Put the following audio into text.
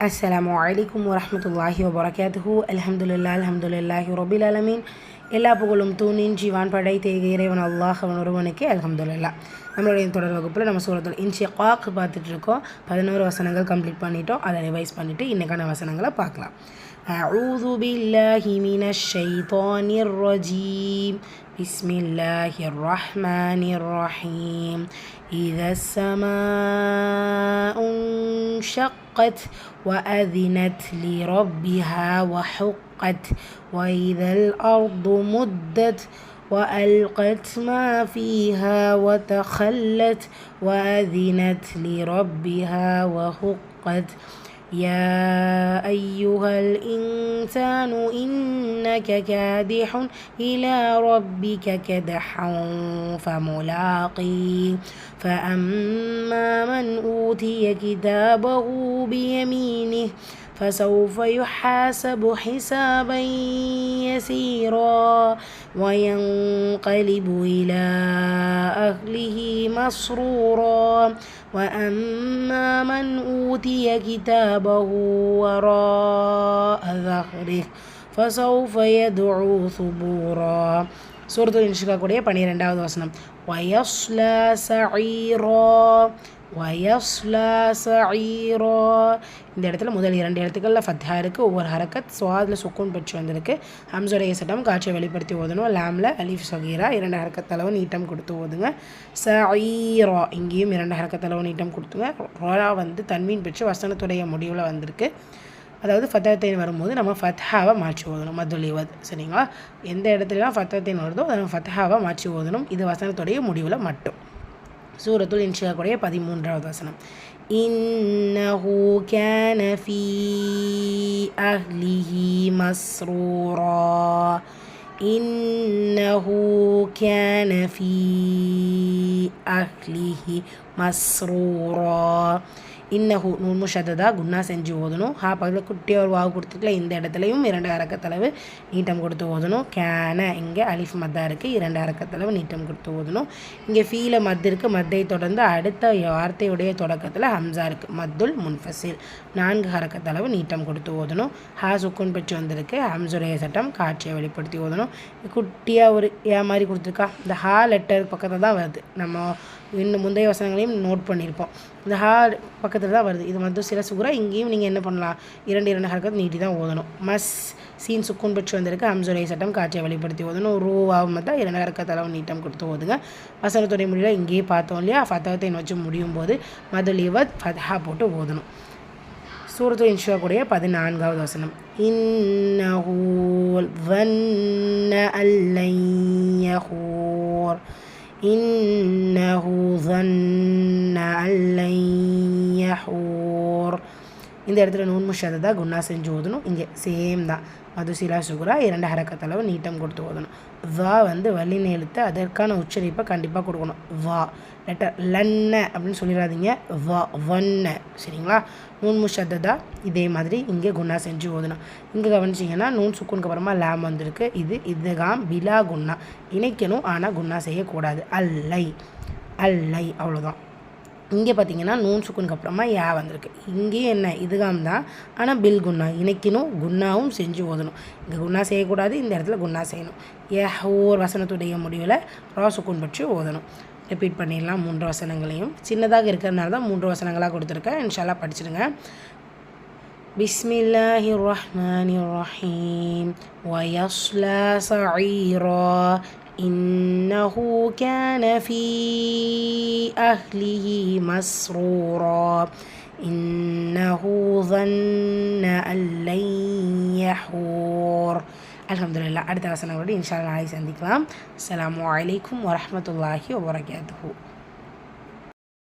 அஸ்ஸலாமு அலைக்கும் வரஹ்மத்துல்லாஹி வபரகாத்துஹு அல்ஹம்துலில்லாஹ் அல்ஹம்துலில்லாஹி ரபில் அலமீன் எல்லா புகழும் தூணின் ஜீவான் படை தேக இறைவன் அல்லாஹ் அவன் ஒருவனுக்கு அல்ஹம்துலில்லாஹ் நம்மளுடைய தொடர் வகுப்பில் நம்ம சூரத்தில் இன்ஷி காக் பார்த்துட்டு இருக்கோம் பதினோரு வசனங்கள் கம்ப்ளீட் பண்ணிட்டோம் அதை ரிவைஸ் பண்ணிவிட்டு இன்றைக்கான வசனங்களை பார்க்கலாம் أعوذ بالله من الشيطان الرجيم بسم الله الرحمن الرحيم إذا السماء انشقت وأذنت لربها وحقت وإذا الأرض مدت وألقت ما فيها وتخلت وأذنت لربها وحقت يا أيها الإنسان إنك كادح إلى ربك كدحا فملاقيه فأما من أوتي كتابه بيمينه فسوف يحاسب حسابا يسيرا وينقلب إلى أهله مسرورا. وأما من أوتي كتابه وراء ظهره فسوف يدعو ثبورا சூரத்துல் இன்ஷிகாக்குடைய பன்னிரெண்டாவது வசனம் வயஸ்ல சஈரா வயஸ்லா சஈரா இந்த இடத்துல முதல் இரண்டு இடத்துக்களில் ஃபத்ஹா இருக்குது ஒவ்வொரு ஹரக்கத் சுவாதில் சுக்கூன் பெற்று வந்திருக்கு. ஹம்சுடைய சட்டம் காட்சியை வெளிப்படுத்தி ஓதணும். லாமில் அலிஃப் சகீரா இரண்டு ஹரக்கத்தளவு நீட்டம் கொடுத்து ஓதுங்க. சஈரா. இங்கேயும் இரண்டு ஹரக்கத்தளவு நீட்டம் கொடுத்துங்க. ரோலா வந்து தன்மீன் பெற்று வசனத்துடைய முடிவில் வந்திருக்கு. அதாவது ஃபத்தத்தைன் வரும்போது நம்ம ஃபத்ஹாவை மாற்றி ஓதணும். மதுலிவத் சரிங்களா? எந்த இடத்துலலாம் ஃபத்தத்தைன் வருதோ அதை நம்ம ஃபத்ஹாவை மாற்றி ஓதணும். இது வசனத்துடைய முடிவில் மட்டும். சூரத்துல் இன்ஷியாக்குடைய பதிமூன்றாவது வசனம். இன்னஹு கேன ஃபீ அஹ்லிஹி மஸ்ரூரா. இன்னஹு கேன ஃபீ அஹ்லிஹி மஸ்ரூரா. இன்னஹு நூன் முஷததா குன்னா செஞ்சு ஓதணும் ஹா பக்கத்தில் குட்டியாக ஒரு வாவு கொடுத்துருக்கல இந்த இடத்துலையும் இரண்டு அரக்கத்தளவு நீட்டம் கொடுத்து ஓதணும் கேன இங்கே அலிஃப் மத்தா இருக்குது இரண்டு அரக்கத்தளவு நீட்டம் கொடுத்து ஓதணும் இங்கே ஃபீல மத் இருக்குது மத்தை தொடர்ந்து அடுத்த வார்த்தையுடைய தொடக்கத்தில் ஹம்சா இருக்குது மத்துல் முன்ஃபசில் நான்கு அரக்கத்தளவு நீட்டம் கொடுத்து ஓதணும் ஹா சுக்குன் பெற்று வந்திருக்கு ஹம்சுடைய சட்டம் காட்சியை வெளிப்படுத்தி ஓதணும் குட்டியாக ஒரு ஏ மாதிரி கொடுத்துருக்கா. இந்த ஹா லெட்டர் பக்கத்தில் தான் வருது. நம்ம இன்னும் முந்தைய வசனங்களையும் நோட் பண்ணியிருப்போம். இந்த ஹா பக்கத்தில் தான் வருது. இது வந்து சில சுகுரா இங்கேயும் நீங்கள் என்ன பண்ணலாம்? இரண்டு இரண்டு ஹரக்கத் நீட்டி தான் ஓதணும். மஸ் சீன் சுக்குன் பெற்று வந்திருக்கு. அம்சுரை சட்டம் காட்சியை வெளிப்படுத்தி ஓதணும். ரூவாவும் தான் இரண்டு ஹரக்கத் அளவு நீட்டம் கொடுத்து ஓதுங்க. வசனத்துடைய முடிவில் இங்கேயே பார்த்தோம் இல்லையா? ஃபத்தகத்தை வச்சு முடியும் போது மதுலிவத் ஃபத்ஹா போட்டு ஓதணும். சூரத்து இன்ஷா கூடிய பதினான்காவது வசனம். இன்னஹூ வன்ன அல்லை إنه ظن أن لن يحور. இந்த இடத்துல நூன் முஷாததா குன்னா செஞ்சு ஓதணும். இங்கே சேம் தான். மதுசிலா சுகுரா இரண்டு ஹரக்கத்தளவு நீட்டம் கொடுத்து ஓதணும். வா வந்து வலின எழுத்து அதற்கான உச்சரிப்பை கண்டிப்பாக கொடுக்கணும். வா. லெட்டர் லன்ன அப்படின்னு சொல்லிடாதீங்க. வா வன்ன. சரிங்களா? நூன் முஷத்ததா இதே மாதிரி இங்கே குன்னா செஞ்சு ஓதணும். இங்கே கவனிச்சிங்கன்னா நூன் சுக்குனுக்கு அப்புறமா லேம் வந்திருக்கு. இது இதுகாம் பிலா குன்னா. இணைக்கணும் ஆனால் குன்னா செய்யக்கூடாது. அல்லை. அல்லை. அவ்வளோதான் இங்கே பார்த்தீங்கன்னா நூன் சுக்குனுக்கு அப்புறமா யா வந்திருக்கு. இங்கேயும் என்ன இதுகாம் தான் ஆனால் பில் குன்னா இணைக்கணும் குன்னாவும் செஞ்சு ஓதணும். இங்கே குன்னா செய்யக்கூடாது இந்த இடத்துல குன்னா செய்யணும். ஏ ஒவ்வொரு வசனத்துடைய முடிவில் ரா சுக்குன் பற்றி ஓதணும். ரிப்பீட் பண்ணிடலாம் மூன்று வசனங்களையும். சின்னதாக இருக்கிறதுனால தான் மூன்று வசனங்களாக கொடுத்துருக்கேன். இன்ஷாலா படிச்சிடுங்க. பிஸ்மில்லாஹி ரஹ்மான் ரஹீம் வயஸ்லா சஈரா இன்னஹூ கேன ஃபீ في أهله مسرورا إنه ظن أن لن يحور அலமதுல்லா அடுத்த வசனங்களோடு இன்ஷா நாளை சந்திக்கலாம் அஸ்லாம் வலைக்கம் வரமத்துல்லாஹி வபரகாத்துஹூ